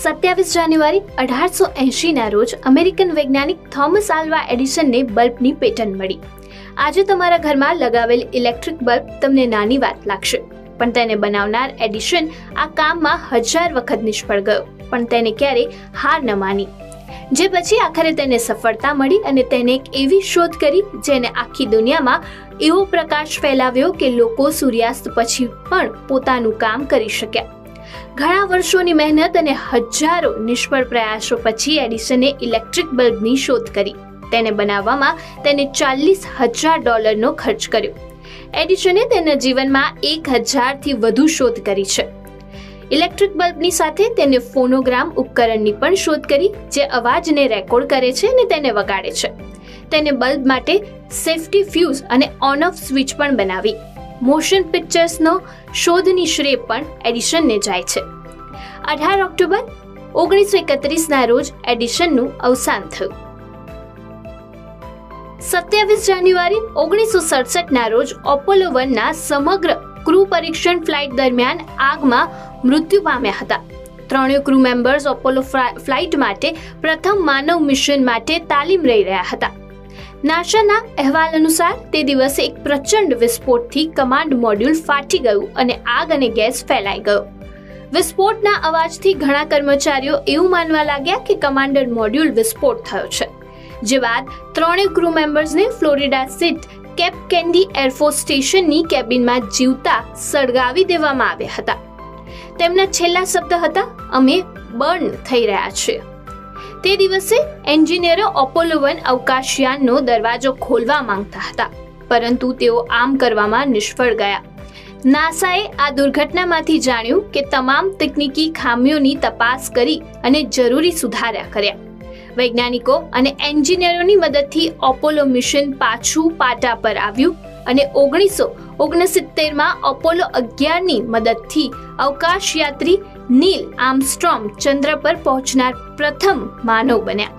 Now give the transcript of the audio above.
સત્યાવીસ જાન્યુઆરી અઢારસો એંશીના રોજ અમેરિકન વૈજ્ઞાનિક થોમસ આલ્વા એડિસનને બલ્બની પેટર્ન મળી. આજે તમારા ઘરમાં લગાવેલ ઇલેક્ટ્રિક બલ્બ તમને નાની વાત લાગશે, પણ તેને બનાવનાર એડિશન આ કામમાં હજાર વખત નિષ્ફળ ગયો, પણ તેને ક્યારેય હાર ન માની. જે પછી આખરે તેને સફળતા મળી અને તેને એક એવી શોધ કરી જેને આખી દુનિયામાં એવો પ્રકાશ ફેલાવ્યો કે લોકો સૂર્યાસ્ત પછી પણ પોતાનું કામ કરી શક્યા. ઘણા વર્ષોની મહેનત અને હજારો નિષ્ફળ પ્રયાસો પછી એડિસને ઇલેક્ટ્રિક બલ્બની શોધ કરી. તેને બનાવવામાં તેને ચાલીસ હજાર ડોલરનો ખર્ચ કર્યો. એડિસને તેના જીવનમાં એક હજારથી વધુ શોધ કરી છે. ઇલેક્ટ્રિક બલ્બની સાથે તેને ફોનોગ્રામ ઉપકરણની પણ શોધ કરી, જે અવાજને રેકોર્ડ કરે છે અને તેને વગાડે છે. તેને બલ્બ માટે સેફ્ટી ફ્યુઝ અને ઓન ઓફ સ્વિચ પણ બનાવી. મોશન પિક્ચર્સનો શોધની શ્રેય પણ એડિશનને જાય છે. અઢાર ઓક્ટોબર ઓગણીસો એકત્રીસના રોજ એડિશનનું અવસાન થયું. સત્યાવીસ જાન્યુઆરી ઓગણીસો સડસઠના રોજ ઓપોલો વનના સમગ્ર ક્રૂ પરીક્ષણ ફ્લાઇટ દરમિયાન આગમાં મૃત્યુ પામ્યા હતા. ત્રણેય ક્રૂ મેમ્બર્સ ઓપોલો ફ્લાઇટ માટે પ્રથમ માનવ મિશન માટે તાલીમ લઈ રહ્યા હતા. નાસાના અહેવાલ અનુસાર તે દિવસે એક પ્રચંડ વિસ્ફોટથી કમાન્ડ મોડ્યુલ ફાટી ગયું અને આગ અને ગેસ ફેલાઈ ગયો. વિસ્ફોટના અવાજથી ઘણા કર્મચારીઓ એવું માનવા લાગ્યા કે કમાન્ડર મોડ્યુલ વિસ્ફોટ થયો છે. જે બાદ ત્રણેય ક્રૂ મેમ્બર્સને ફ્લોરિડા સ્થિત કેપ કેન્ડી એરફોર્સ સ્ટેશનની કેબિનમાં જીવતા સળગાવી દેવામાં આવ્યા હતા. તેમના છેલ્લા શબ્દ હતા, અમે બર્ન થઈ રહ્યા છીએ. તે દિવસે એન્જિનિયરો ઓપોલો વન અવકાશયાનનો દરવાજો ખોલવા માંગતા હતા, પરંતુ તેઓ આમ કરવામાં નિષ્ફળ ગયા. નાસાએ આ દુર્ઘટનામાંથી જાણ્યું કે તમામ તકનીકી ખામીઓની તપાસ કરી અને જરૂરી સુધારા કર્યા. વૈજ્ઞાનિકો અને એન્જિનિયરોની મદદથી ઓપોલો મિશન પાછું પાટા પર આવ્યું અને ઓગણીસો ઓગણસિત્તેરમાં ઓપોલો અગિયારની મદદથી અવકાશયાત્રી નીલ આર્મસ્ટ્રોંગ ચંદ્ર પર પહોંચનાર પ્રથમ માનવ બન્યા.